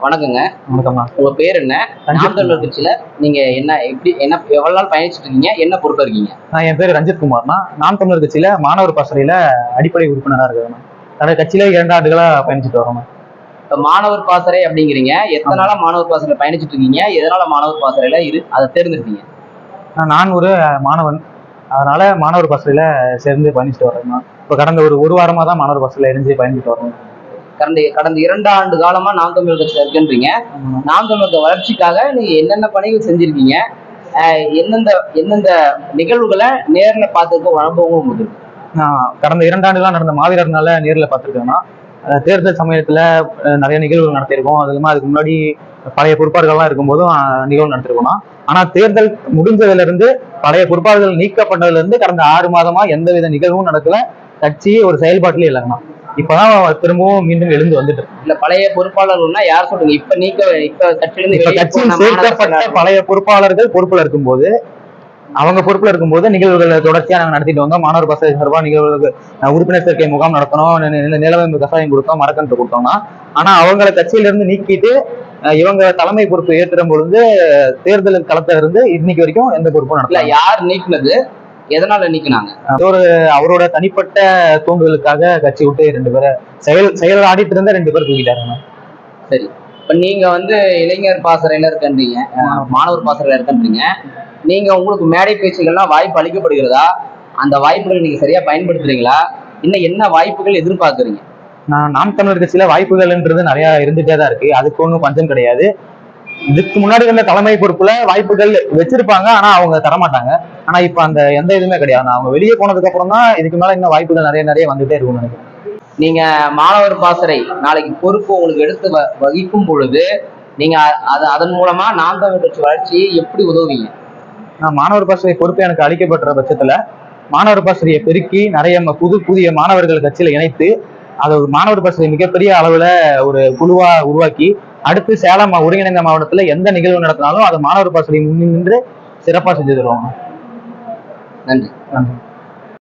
வணக்கங்க. வணக்கம்மா. உங்க பேர் என்ன? நாம் தமிழர் கட்சியில நீங்க என்ன எப்படி என்ன எவ்வளவு நாள் பயணிச்சுட்டு இருக்கீங்க? என்ன பொறுப்பு இருக்கீங்க நான் என் பேர் ரஞ்சித் குமார்னா நாம் தமிழர் கட்சியில மாணவர் பாசறையில அடிப்படை உறுப்பினரா இருக்கிறேன் தனது கட்சியில இரண்டு ஆண்டுகளா பயணிச்சுட்டு வரோம் இப்ப மாணவர் பாசறை அப்படிங்கிறீங்க. எத்தனை நாளா மாணவர் பாசறையில பயணிச்சுட்டு இருக்கீங்க? எதனால மாணவர் பாசறையில இரு அதை தேர்ந்தெடுத்தீங்க? நான் நான் ஒரு மாணவன். அதனால மாணவர் பாசறையில சேர்ந்து பயணிச்சுட்டு வரேன் இப்போ கடந்த ஒரு ஒரு வாரமா தான் மாணவர் பாசறையில இணைஞ்சு பயணிச்சுட்டு வரேன் கடந்த கடந்த இரண்டு ஆண்டு காலமா நாம் தமிழ் கட்சியில இருக்குன்றீங்க. நாம் தமிழக வளர்ச்சிக்காக நீங்க என்னென்ன பணிகள் செஞ்சிருக்கீங்க? அஹ் எந்தெந்த எந்தெந்த நிகழ்வுகளை நேர்ல பார்த்துக்க வழங்கவும் உங்களுக்கு நான் கடந்த இரண்டு ஆண்டுகளா நடந்த மாவீரர்னால நேர்ல பார்த்துருக்கேன்னா தேர்தல் சமயத்துல நிறைய நிகழ்வுகள் நடத்தியிருக்கோம். அது அதுக்கு முன்னாடி பழைய பொறுப்பாளர்கள்லாம் இருக்கும்போதும் நிகழ்வு நடத்திருக்கோம்னா ஆனா தேர்தல் முடிஞ்சதுல இருந்து பழைய பொறுப்பாளர்கள் நீக்கப்பட்டதுல இருந்து கடந்த ஆறு மாதமா எந்தவித நிகழ்வும் நடக்கல. கட்சி ஒரு செயல்பாட்டிலே இல்லைங்கண்ணா. இப்பதான் திரும்பவும் மீண்டும் எழுந்து வந்துட்டு. இல்ல பழைய பொறுப்பாளர்கள்னா யார் சொல்றீங்க இப்ப நீக்க இப்ப கட்சியிலிருந்து இப்ப கட்சியில் சேர்க்கப்பட்ட பழைய பொறுப்பாளர்கள் பொறுப்புல இருக்கும்போது அவங்க பொறுப்புல இருக்கும்போது நிகழ்வுகளை தொடர்ச்சியா நாங்க நடத்திட்டு வந்தோம். மாணவர் பசங்க சார்பா நிகழ்வுகளுக்கு உறுப்பினர் சேர்க்கை முகாம் நடத்தணும் நி- நி- நிலவேம்பு கசாயம் கொடுத்தோம் மரக்கன்று கொடுத்தோம்னா. ஆனா அவங்கள கட்சியில இருந்து நீக்கிட்டு இவங்க தலைமை பொறுப்பு ஏற்றுற பொழுது தேர்தல் களத்துல இருந்து இன்னைக்கு வரைக்கும் எந்த பொறுப்பும் நடத்தல யார் நீக்குனது? எதனால நீக்குனாங்க? அவரோட தனிப்பட்ட தூண்டுதலுக்காக கட்சி விட்டு ரெண்டு பேரை செயல் செயல் ஆடிட்டு இருந்த ரெண்டு பேர் தூக்கிட்டாருங்க சரி. இப்ப நீங்க வந்து இளைஞர் பாசறையில இருக்கன்றீங்க மாணவர் பாசறையில இருக்கன்றீங்க. நீங்க உங்களுக்கு மேடை பேச்சுகள்லாம் வாய்ப்பு அளிக்கப்படுகிறதா? அந்த வாய்ப்புகளை நீங்க சரியா பயன்படுத்துறீங்களா? இன்னும் என்ன வாய்ப்புகள் எதிர்பார்க்கறீங்க? நான் நாம் தமிழர் கட்சியில வாய்ப்புகள்ன்றது நிறைய இருந்துட்டே தான் இருக்கு. அதுக்கு ஒன்றும் பஞ்சம் கிடையாது. இதுக்கு முன்னாடி இருந்த தலைமை பொறுப்புல வாய்ப்புகள் வச்சிருப்பாங்க ஆனா அவங்க தரமாட்டாங்க. ஆனா இப்ப அந்த எந்த இதுவுமே கிடையாது. அவங்க வெளியே போனதுக்கு அப்புறம் தான் இதுக்கு மேல இன்னும் வாய்ப்புகள் நிறைய நிறைய வந்துட்டே இருக்கும்னு நினைக்கிறேன். நீங்க மாணவர் பாசறை நாளைக்கு பொறுப்பு உங்களுக்கு எடுத்து வகிக்கும் பொழுது நீங்க அது அதன் மூலமா நாம் தமிழ் கட்சி வளர்ச்சியை எப்படி உதவுவீங்க? நான் மாணவர் பாசறை பொறுப்பு எனக்கு அளிக்கப்பட்ட பட்சத்துல மாணவர் பாசறையை பெருக்கி நிறைய புது புதிய மாணவர்கள் கட்சியில இணைத்து அதை ஒரு மாணவர் பாசறை மிகப்பெரிய அளவுல ஒரு குழுவா உருவாக்கி அடுத்து சேலம் ஒருங்கிணைந்த மாவட்டத்துல எந்த நிகழ்வு நடத்தினாலும் அதை மாணவர் பாசறை முன்னின்று சிறப்பா செஞ்சு தருவாங்க. நன்றி. நன்றி.